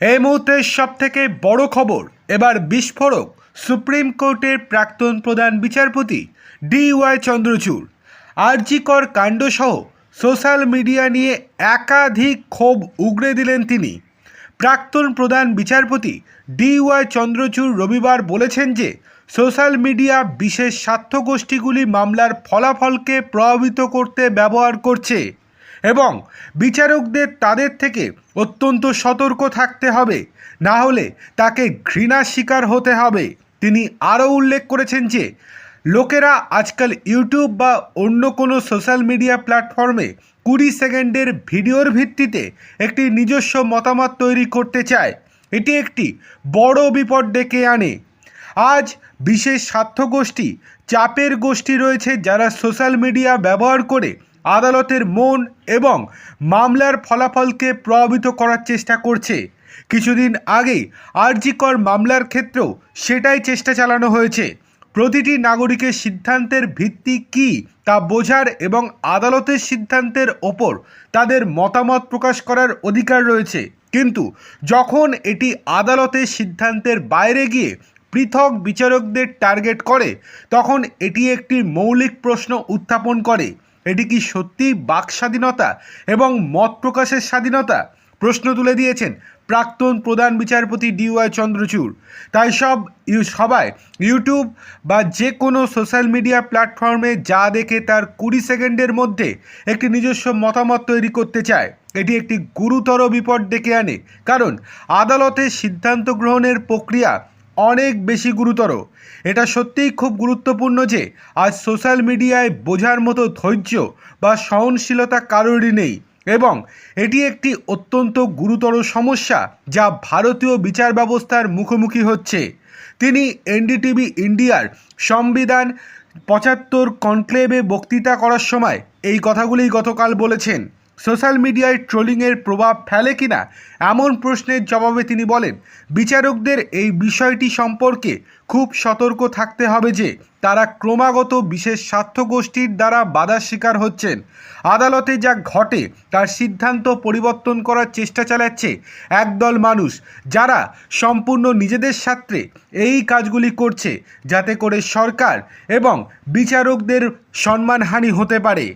এই মুহূর্তের সব থেকে বড় খবর, এবার বিস্ফোরক, সুপ্রিম কোর্টের প্রাক্তন প্রধান বিচারপতি ডি ওয়াই চন্দ্রচূড়। আরজিকর কাণ্ডসহ সোশ্যাল মিডিয়া নিয়ে একাধিক ক্ষোভ উগড়ে দিলেন তিনি। প্রাক্তন প্রধান বিচারপতি ডি ওয়াই চন্দ্রচূড় রবিবার বলেছেন যে, সোশ্যাল মিডিয়া বিশেষ স্বার্থগোষ্ঠীগুলি মামলার ফলাফলকে প্রভাবিত করতে ব্যবহার করছে। এবং বিচারকদের তাদের থেকে অত্যন্ত সতর্ক থাকতে হবে। না হলে তাকে ঘৃণার শিকার হতে হবে। তিনি আরও উল্লেখ করেছেন যে, লোকেরা আজকাল ইউটিউব বা অন্য কোনো সোশ্যাল মিডিয়া প্ল্যাটফর্মে কুড়ি সেকেন্ডের ভিডিওর ভিত্তিতে একটি নিজস্ব মতামত তৈরি করতে চায়। এটি একটি বড় বিপদ ডেকে আনে। আজ বিশেষ স্বার্থ গোষ্ঠী চাপের গোষ্ঠী রয়েছে যারা সোশ্যাল মিডিয়া ব্যবহার করে আদালতের মন এবং মামলার ফলাফলকে প্রভাবিত করার চেষ্টা করছে। কিছুদিন আগেই আরজিকর মামলার ক্ষেত্রেও সেটাই চেষ্টা চালানো হয়েছে। প্রতিটি নাগরিকের সিদ্ধান্তের ভিত্তি কী তা বোঝার এবং আদালতের সিদ্ধান্তের ওপর তাদের মতামত প্রকাশ করার অধিকার রয়েছে। কিন্তু যখন এটি আদালতের সিদ্ধান্তের বাইরে গিয়ে পৃথক বিচারকদের টার্গেট করে, তখন এটি একটি মৌলিক প্রশ্ন উত্থাপন করে। এটি কি সত্যিই বাক স্বাধীনতা এবং মত প্রকাশের স্বাধীনতা? প্রশ্ন তুলে দিয়েছেন প্রাক্তন প্রধান বিচারপতি ডিওয়াই চন্দ্রচূড়। তাই সব সবাই ইউটিউব বা যে কোনো সোশ্যাল মিডিয়া প্ল্যাটফর্মে যা দেখে তার কুড়ি সেকেন্ডের মধ্যে একটি নিজস্ব মতামত তৈরি করতে চায়, এটি একটি গুরুতর বিপদ ডেকে আনে। কারণ আদালতের সিদ্ধান্ত গ্রহণের প্রক্রিয়া অনেক বেশি গুরুতর। এটা সত্যিই খুব গুরুত্বপূর্ণ যে, আজ সোশ্যাল মিডিয়ায় বোঝার মতো ধৈর্য বা সহনশীলতা কারোরই নেই এবং এটি একটি অত্যন্ত গুরুতর সমস্যা যা ভারতীয় বিচার ব্যবস্থার মুখোমুখি হচ্ছে। তিনি এনডিটিভি ইন্ডিয়ার সংবিধান পঁচাত্তর কনক্লেভে বক্তৃতা করার সময় এই কথাগুলি গতকাল বলেছেন। সোশ্যাল মিডিয়ায় ট্রোলিংয়ের প্রভাব ফেলে কিনা এমন প্রশ্নের জবাবে তিনি বলেন, বিচারকদের এই বিষয়টি সম্পর্কে খুব সতর্ক থাকতে হবে যে তারা ক্রমাগত বিশেষ স্বার্থগোষ্ঠীর দ্বারা বাধার শিকার হচ্ছেন। আদালতে যা ঘটে তার সিদ্ধান্ত পরিবর্তন করার চেষ্টা চালাচ্ছে একদল মানুষ যারা সম্পূর্ণ নিজেদের স্বার্থে এই কাজগুলি করছে যাতে করে সরকার এবং বিচারকদের সম্মানহানি হতে পারে।